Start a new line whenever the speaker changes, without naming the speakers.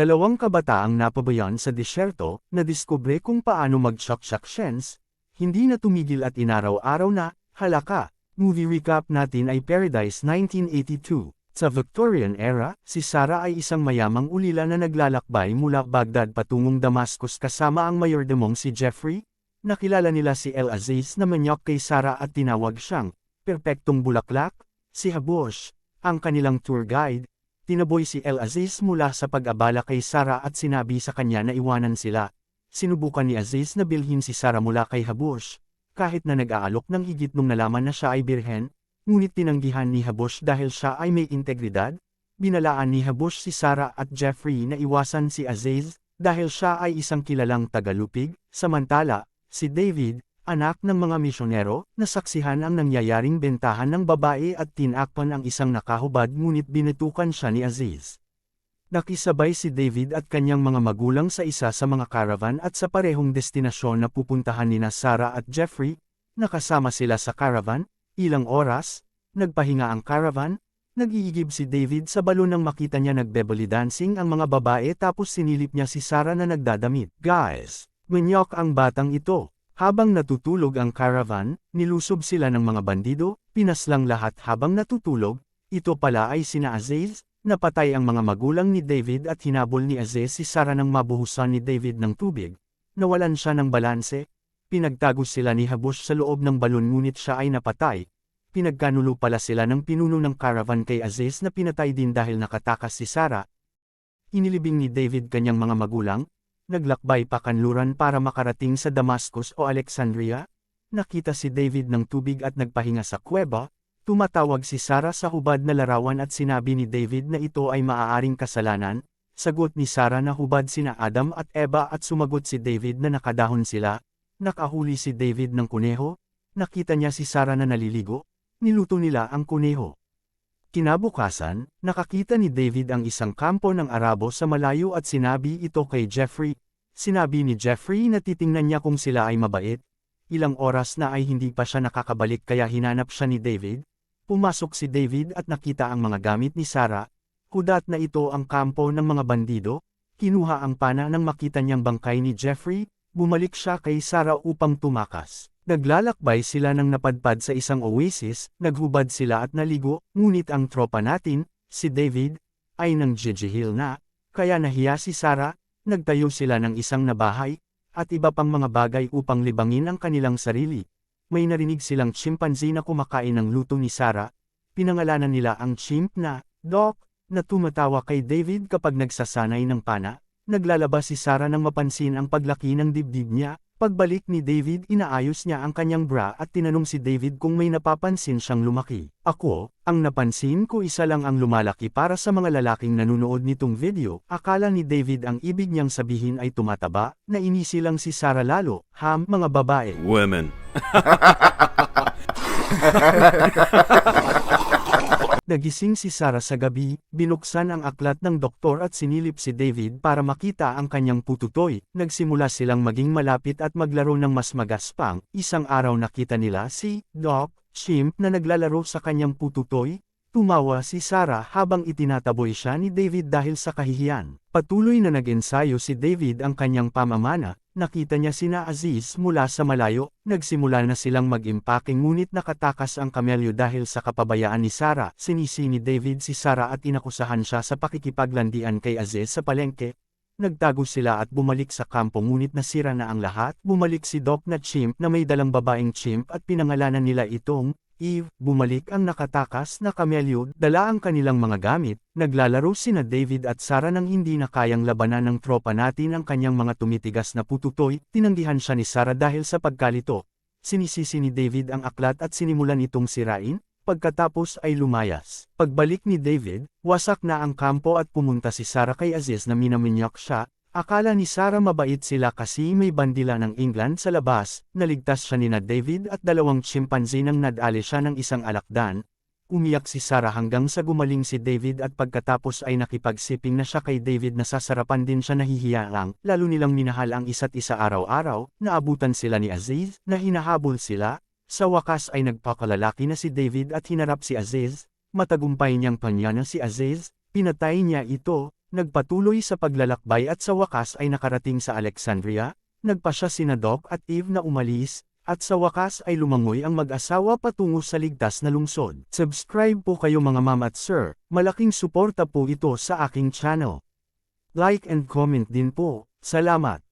Dalawang kabataang napabayan sa disyerto, na diskubre kung paano mag-shak-shak-shens, hindi na tumigil at inaraw-araw na, halaka. Movie recap natin ay Paradise 1982. Sa Victorian era, si Sarah ay isang mayamang ulila na naglalakbay mula Baghdad patungong Damascus kasama ang mayordemong si Jeffrey. Nakilala nila si El Aziz na manyok kay Sarah at tinawag siyang, perpektong bulaklak, si Habosh, ang kanilang tour guide, Tinaboy si El Aziz mula sa pag-abala kay Sarah at sinabi sa kanya na iwanan sila. Sinubukan ni Aziz na bilhin si Sarah mula kay Habush. Kahit na nag-aalok ng higit nung nalaman na siya ay birhen, ngunit tinanggihan ni Habush dahil siya ay may integridad, binalaan ni Habush si Sarah at Jeffrey na iwasan si Aziz, dahil siya ay isang kilalang tagalupig, samantala, si David, anak ng mga misyonero, nasaksihan ang nangyayaring bentahan ng babae at tinakpan ang isang nakahubad ngunit binutukan siya ni Aziz. Nakisabay si David at kanyang mga magulang sa isa sa mga caravan at sa parehong destinasyon na pupuntahan nina Sarah at Jeffrey, nakasama sila sa caravan, ilang oras, nagpahinga ang caravan, nag-iigib si David sa balon nang makita niya nagbebelly dancing ang mga babae tapos sinilip niya si Sarah na nagdadamit. Guys, manyok ang batang ito. Habang natutulog ang caravan, nilusob sila ng mga bandido, pinaslang lahat habang natutulog, ito pala ay sina Aziz, napatay ang mga magulang ni David at hinabol ni Aziz si Sarah nang mabuhusan ni David ng tubig. Nawalan siya ng balanse, pinagtago sila ni Habush sa loob ng balon ngunit siya ay napatay. Pinagkanulo pala sila ng pinuno ng caravan kay Aziz na pinatay din dahil nakatakas si Sarah. Inilibing ni David kanyang mga magulang, naglakbay pa kanluran para makarating sa Damascus o Alexandria, nakita si David ng tubig at nagpahinga sa kuweba, tumatawag si Sarah sa hubad na larawan at sinabi ni David na ito ay maaaring kasalanan, sagot ni Sarah na hubad sina Adam at Eva at sumagot si David na nakadahon sila, nakahuli si David ng kuneho, nakita niya si Sarah na naliligo, niluto nila ang kuneho. Kinabukasan, nakakita ni David ang isang kampo ng Arabo sa malayo at sinabi ito kay Jeffrey. Sinabi ni Jeffrey na titingnan niya kung sila ay mabait. Ilang oras na ay hindi pa siya nakakabalik kaya hinanap siya ni David. Pumasok si David at nakita ang mga gamit ni Sarah. Kudat na ito ang kampo ng mga bandido. Kinuha ang pana nang makita niyang bangkay ni Jeffrey. Bumalik siya kay Sarah upang tumakas. Naglalakbay sila ng napadpad sa isang oasis, naghubad sila at naligo, ngunit ang tropa natin, si David, ay nang jijihil na, kaya nahiya si Sarah, nagtayo sila ng isang nabahay, at iba pang mga bagay upang libangin ang kanilang sarili. May narinig silang chimpanzee na kumakain ng luto ni Sarah, pinangalanan nila ang chimp na, Doc, na tumatawa kay David kapag nagsasanay ng pana, naglalabas si Sarah nang mapansin ang paglaki ng dibdib niya, Pagbalik ni David inaayos niya ang kanyang bra at tinanong si David kung may napapansin siyang lumaki. Ako, ang napansin ko isa lang ang lumalaki para sa mga lalaking nanonood nitong video. Akala ni David ang ibig niyang sabihin ay tumataba, na inisi lang si Sarah lalo, ham, mga babae.
Women.
Nagising si Sarah sa gabi, binuksan ang aklat ng doktor at sinilip si David para makita ang kanyang pututoy. Nagsimula silang maging malapit at maglaro ng mas magaspang. Isang araw nakita nila si Doc Chimp na naglalaro sa kanyang pututoy. Tumawa si Sarah habang itinataboy siya ni David dahil sa kahihiyan. Patuloy na nag-ensayo si David ang kanyang pamamana, Nakita niya sina Aziz mula sa malayo, nagsimula na silang mag-impake ngunit nakatakas ang kamelyo dahil sa kapabayaan ni Sarah. Sinisi ni David si Sarah at inakusahan siya sa pakikipaglandian kay Aziz sa palengke. Nagtago sila at bumalik sa kampo ngunit nasira na ang lahat. Bumalik si Doc na chimp na may dalang babaeng chimp at pinangalanan nila itong Eve, bumalik ang nakatakas na kamelyo, dala ang kanilang mga gamit, naglalaro sina David at Sarah nang hindi na kayang labanan ng tropa natin ang kanyang mga tumitigas na pututoy, tinanggihan siya ni Sarah dahil sa pagkalito. Sinisisi ni David ang aklat at sinimulan itong sirain, pagkatapos ay lumayas. Pagbalik ni David, wasak na ang kampo at pumunta si Sarah kay Aziz na minaminyak siya, Akala ni Sarah mabait sila kasi may bandila ng England sa labas, naligtas siya ni na David at dalawang chimpanzee nang nadali siya ng isang alakdan. Umiyak si Sarah hanggang sa gumaling si David at pagkatapos ay nakipagsiping na siya kay David na sasarapan din siya nahihiya lang, lalo nilang minahal ang isa't isa araw-araw, naabutan sila ni Aziz, na hinahabol sila, sa wakas ay nagpakalalaki na si David at hinarap si Aziz, matagumpay niyang panyana si Aziz, pinatay niya ito, nagpatuloy sa paglalakbay at sa wakas ay nakarating sa Alexandria, nagpa siya sina Doc at Eve na umalis, at sa wakas ay lumangoy ang mag-asawa patungo sa ligtas na lungsod. Subscribe po kayo mga ma'am at sir, malaking suporta po ito sa aking channel. Like and comment din po, salamat.